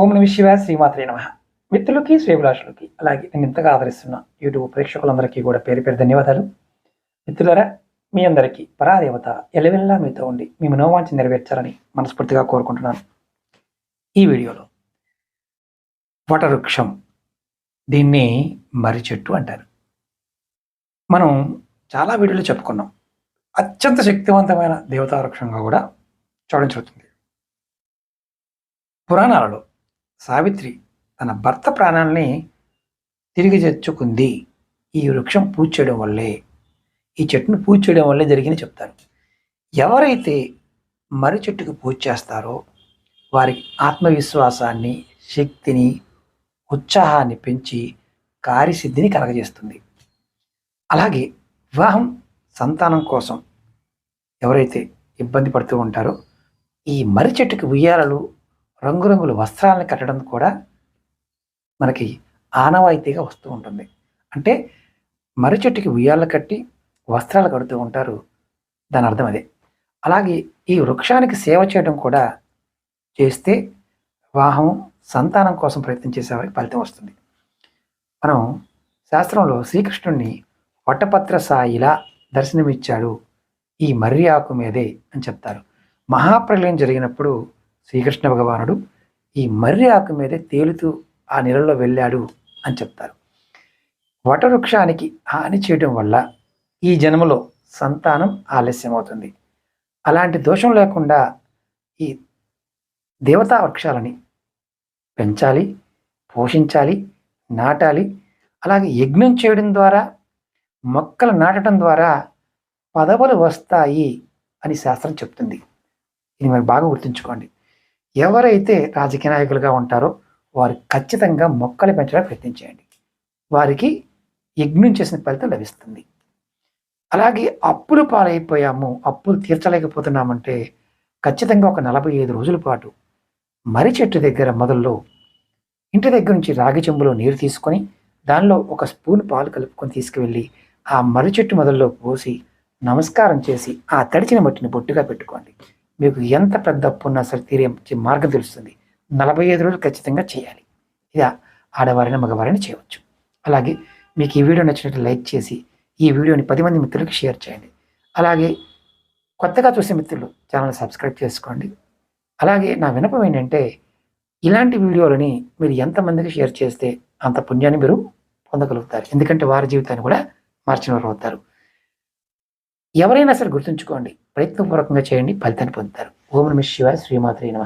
ఓం నమ శివ శ్రీమాత్రే నమ. మిత్రులకి శ్రీభిలాషులకి అలాగే నేను ఇంతగా ఆదరిస్తున్న యూట్యూబ్ ప్రేక్షకులందరికీ కూడా పేరు పేరు ధన్యవాదాలు. మిత్రులరా మీ అందరికీ పరాదేవత ఎలవెల్లా మీతో ఉండి మీ మనోవాంఛ నెరవేర్చాలని మనస్ఫూర్తిగా కోరుకుంటున్నాను. ఈ వీడియోలో వటవృక్షం దీన్ని మర్రి చెట్టు అంటారు. మనం చాలా వీడియోలు చెప్పుకున్నాం. అత్యంత శక్తివంతమైన దేవతా వృక్షంగా కూడా చూడడం జరుగుతుంది. పురాణాలలో సావిత్రి తన భర్త ప్రాణాలని తిరిగి తెచ్చుకుంది. ఈ వృక్షం పూజ చేయడం వల్లే. ఈ చెట్టును పూజ చేయడం వల్లే జరిగింది చెప్తారు. ఎవరైతే మర్రి చెట్టుకు పూజ చేస్తారో వారికి ఆత్మవిశ్వాసాన్ని శక్తిని ఉత్సాహాన్ని పెంచి కార్యసిద్ధిని కలగజేస్తుంది. అలాగే వివాహం సంతానం కోసం ఎవరైతే ఇబ్బంది పడుతూ ఉంటారో ఈ మర్రి చెట్టుకి ఉయ్యాలలు రంగురంగుల వస్త్రాలను కట్టడం కూడా మనకి ఆనవాయితీగా వస్తూ ఉంటుంది. అంటే మర్రి చెట్టుకి ఉయ్యాలు కట్టి వస్త్రాలు కడుతూ ఉంటారు. దాని అర్థం అదే. అలాగే ఈ వృక్షానికి సేవ చేయడం కూడా చేస్తే వివాహం సంతానం కోసం ప్రయత్నం చేసేవారికి ఫలితం వస్తుంది. మనం శాస్త్రంలో శ్రీకృష్ణుడిని వట్టపత్ర సాయిలా దర్శనమిచ్చాడు ఈ మర్రి ఆకు మీదే అని చెప్తారు. మహాప్రలయం జరిగినప్పుడు శ్రీకృష్ణ భగవానుడు ఈ మర్రి ఆకు మీదే తేలుతూ ఆ నెలలో వెళ్ళాడు అని చెప్తారు. వటవృక్షానికి హాని చేయడం వల్ల ఈ జన్మలో సంతానం ఆలస్యమవుతుంది. అలాంటి దోషం లేకుండా ఈ దేవతా వృక్షాలని పెంచాలి పోషించాలి నాటాలి. అలాగే యజ్ఞం చేయడం ద్వారా మొక్కలు నాటడం ద్వారా పదవులు వస్తాయి అని శాస్త్రం చెప్తుంది. ఇది మరి బాగా గుర్తుంచుకోండి. ఎవరైతే రాజకీయ నాయకులుగా ఉంటారో వారు ఖచ్చితంగా మొక్కలు పెంచడానికి ప్రయత్నించేయండి వారికి యజ్ఞం చేసిన ఫలితం లభిస్తుంది. అలాగే అప్పులు పాలైపోయాము అప్పులు తీర్చలేకపోతున్నామంటే ఖచ్చితంగా ఒక నలభై ఐదు రోజుల పాటు మర్రి చెట్టు దగ్గర మొదల్లో ఇంటి దగ్గర నుంచి రాగి చెంబులో నీరు తీసుకొని దానిలో ఒక స్పూన్ పాలు కలుపుకొని తీసుకువెళ్ళి ఆ మర్రి చెట్టు మొదల్లో పోసి నమస్కారం చేసి ఆ తడిచిన మట్టిని బొట్టుగా పెట్టుకోండి. మీకు ఎంత పెద్ద అప్పు ఉన్నా సరే తీరే మార్గం తెలుస్తుంది. నలభై ఐదు రోజులు ఖచ్చితంగా చేయాలి. ఇది ఆడవారిని మగవారిని చేయవచ్చు. అలాగే మీకు ఈ వీడియో నచ్చినట్టు లైక్ చేసి ఈ వీడియోని పది మంది మిత్రులకు షేర్ చేయండి. అలాగే కొత్తగా చూసే మిత్రులు ఛానల్ సబ్స్క్రైబ్ చేసుకోండి. అలాగే నా వినపం ఏంటంటే ఇలాంటి వీడియోలని మీరు ఎంతమందికి షేర్ చేస్తే అంత పుణ్యాన్ని మీరు పొందగలుగుతారు. ఎందుకంటే వారి జీవితాన్ని కూడా మార్చిన వారు అవుతారు. ఎవరైనా సరే గుర్తుంచుకోండి ప్రయత్నపూర్వకంగా చేయండి ఫలితాన్ని పొందుతారు. ఓం నమ శివాయ శ్రీమాత్రి నమ.